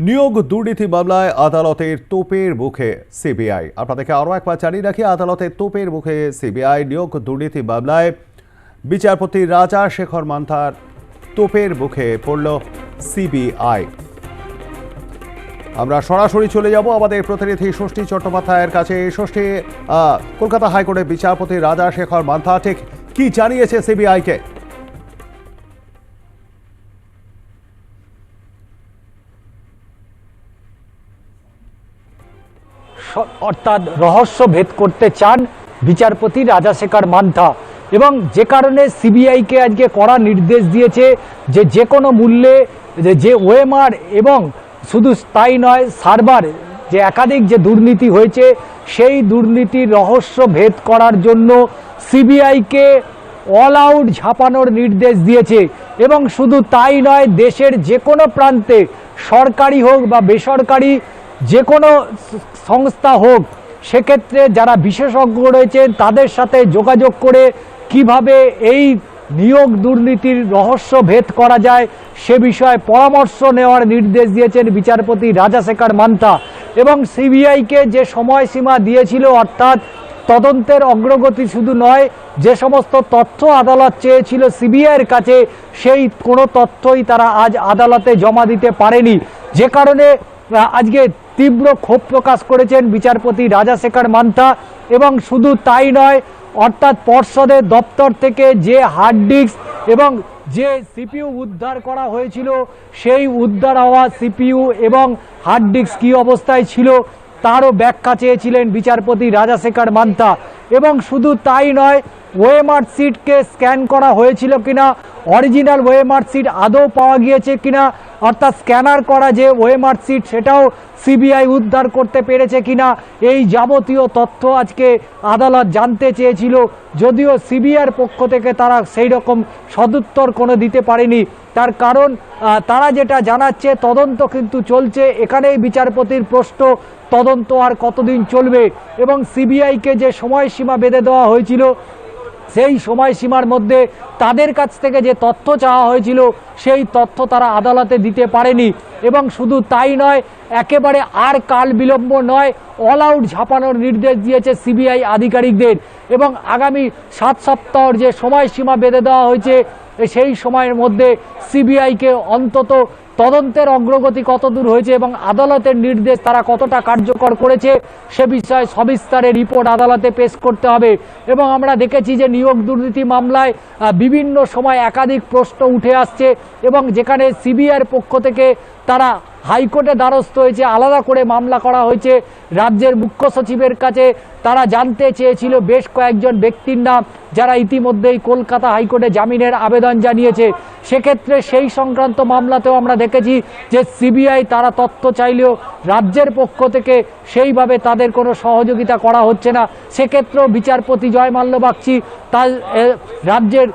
নিয়োগ দুর্নীতি মামলায় আদালতের তোপের মুখে সিবিআই। আপনাদেরকে আরও একবার জানিয়ে রাখি, আদালতের তোপের মুখে সিবিআই নিয়োগ দুর্নীতি মামলায় বিচারপতি রাজা শেখর মান্থার তোপের মুখে পড়ল সিবিআই। আমরা সরাসরি চলে যাব আমাদের প্রতিনিধি ষষ্ঠী চট্টোপাধ্যায়ের কাছে। ষষ্ঠী কলকাতা হাইকোর্টের বিচারপতি রাজা শেখর মান্থা, ঠিক কি জানিয়েছে সিবিআইকে? স- অর্থাৎ রহস্য ভেদ করতে চান বিচারপতি রাজাশেখর মান্থা। এবং যে কারণে সিবিআইকে আজকে কড়া নির্দেশ দিয়েছে যে যে কোনো মূল্যে যে- ওএমআর এবং শুধু তাই নয়, সার্ভার, যে একাধিক যে দুর্নীতি হয়েছে, সেই দুর্নীতির রহস্য ভেদ করার জন্য সিবিআইকে অল আউট ঝাঁপানোর নির্দেশ দিয়েছে। এবং শুধু তাই নয়, দেশের যে কোনো প্রান্তে সরকারি হোক বা বেসরকারি যে কোনো সংস্থা হোক, সেক্ষেত্রে যারা বিশেষজ্ঞ রয়েছেন, তাদের সাথে যোগাযোগ করে কীভাবে এই নিয়োগ দুর্নীতির রহস্য ভেদ করা যায়, সে বিষয়ে পরামর্শ নেওয়ার নির্দেশ দিয়েছেন বিচারপতি রাজাশেখর মান্তা। এবং সিবিআইকে যে সময়সীমা দিয়েছিল, অর্থাৎ তদন্তের অগ্রগতি শুধু নয়, যে সমস্ত তথ্য আদালত চেয়েছিল সিবিআইয়ের কাছে, সেই কোনো তথ্যই তারা আজ আদালতে জমা দিতে পারেনি। যে কারণে আজকে তীব্র ক্ষোভ প্রকাশ করেছেন বিচারপতি রাজাশেখর মান্থা এবং শুধু তাই নয়, অর্থাৎ পর্ষদের দপ্তর থেকে যে হার্ড ডিস্ক এবং যে সিপিইউ উদ্ধার করা হয়েছিল, সেই উদ্ধার হওয়া সিপিইউ এবং হার্ড ডিস্ক কী অবস্থায় ছিল তারও ব্যাখ্যা চেয়েছিলেন বিচারপতি রাজাশেখর মান্থা এবং শুধু তাই নয় ওয়েমার্ক সিটকে স্ক্যান করা হয়েছিল কিনা অরিজিনাল ওয়েমার্ক সিট আদৌ পাওয়া গিয়েছে কিনা অর্থাৎ স্ক্যানার করা যে ওয়েমার্ক সিট, সেটাও সিবিআই উদ্ধার করতে পেরেছে কিনা এই যাবতীয় তথ্য আজকে আদালত জানতে চেয়েছিল। যদিও সিবিআইয়ের পক্ষ থেকে তারা সেই রকম সদুত্তর কোনো দিতে পারেনি। তার কারণ তারা যেটা জানাচ্ছে, তদন্ত কিন্তু চলছে। এখানেই বিচারপতির প্রশ্ন, তদন্ত আর কতদিন চলবে? এবং সিবিআইকে যে সময়সীমা বেঁধে দেওয়া হয়েছিল সেই সময়সীমার মধ্যে তাদের কাছ থেকে যে তথ্য চাওয়া হয়েছিল, সেই তথ্য তারা আদালতে দিতে পারেনি। এবং শুধু তাই নয়, একেবারে আর কাল বিলম্ব নয় অল আউট ঝাঁপানোর নির্দেশ দিয়েছে সিবিআই আধিকারিকদের। এবং আগামী সাত সপ্তাহর যে সময়সীমা বেঁধে দেওয়া হয়েছে, সেই সময়ের মধ্যে সিবিআইকে অন্তত তদন্তের অগ্রগতি কত দূর হয়েছে এবং আদালতের নির্দেশ তারা কতটা কার্যকর করেছে, সে বিষয়ে সবিস্তারে রিপোর্ট আদালতে পেশ করতে হবে। এবং আমরা দেখেছি যে নিয়োগ দুর্নীতি মামলায় বিভিন্ন সময় একাধিক প্রশ্ন উঠে আসছে এবং যেখানে সিবিআইয়ের পক্ষ থেকে তারা হাইকোর্টে দ্বারস্থ হয়েছে, আলাদা করে মামলা করা হয়েছে। রাজ্যের মুখ্য সচিবের কাছে তারা জানতে চেয়েছিল, বেশ কয়েকজন ব্যক্তির নাম যারা ইতিমধ্যেই কলকাতা হাইকোর্টে জামিনের আবেদন জানিয়েছে। সেক্ষেত্রে সেই সংক্রান্ত মামলাতেও আমরা দেখেছি যে সিবিআই তারা তথ্য চাইলেও রাজ্যের পক্ষ থেকে সেইভাবে তাদের কোনো সহযোগিতা করা হচ্ছে না। সেক্ষেত্রেও বিচারপতি জয় মাল্য বাগচি তার রাজ্যের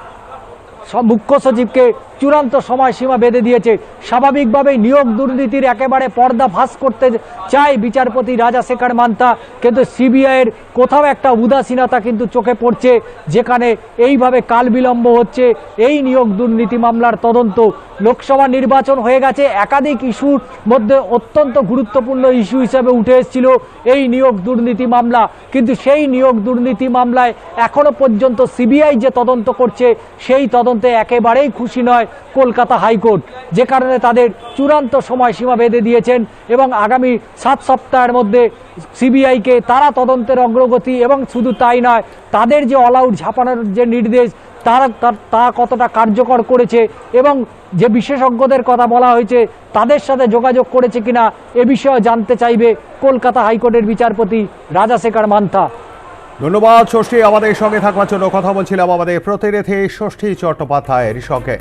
মুখ্য সচিবকে চূড়ান্ত সময়সীমা বেঁধে দিয়েছে। স্বাভাবিকভাবেই নিয়োগ দুর্নীতির একেবারে পর্দা ফাঁস করতে চায় বিচারপতি রাজাশেখর মান্তা। কিন্তু সিবিআইয়ের কোথাও একটা উদাসীনতা কিন্তু চোখে পড়ছে, যেখানে এইভাবে কাল বিলম্ব হচ্ছে। এই নিয়োগ দুর্নীতি মামলার তদন্ত লোকসভা নির্বাচন হয়ে গেছে। একাধিক ইস্যুর মধ্যে অত্যন্ত গুরুত্বপূর্ণ ইস্যু হিসেবে উঠে এসেছিল এই নিয়োগ দুর্নীতি মামলা। কিন্তু সেই নিয়োগ দুর্নীতি মামলায় এখনও পর্যন্ত সিবিআই যে তদন্ত করছে, সেই তদন্তে একেবারেই খুশি নয়। Kolkata high court. যে কারণে তাদের চূড়ান্ত সময়সীমা বেঁধে দিয়েছেন এবং আগামী সাত সপ্তাহের মধ্যে সিবিআইকে তারা তদন্তের অগ্রগতি এবং শুধু তাই নয়, তাদের যে অল আউট ঝাঁপানোর যে নির্দেশ, তারা তা কতটা কার্যকর করেছে এবং যে বিশেষজ্ঞদের কথা বলা হয়েছে, তাদের সাথে যোগাযোগ করেছে কিনা, এ বিষয়ে জানতে চাইবে কলকাতা হাইকোর্টের বিচারপতি রাজাশেখর মান্থা। ধন্যবাদ, ষষ্ঠী আমাদের সঙ্গে থাকবার জন্য কথা বলছিলাম আমাদের প্রতিনিধি ষষ্ঠী চট্টোপাধ্যায়ের সঙ্গে।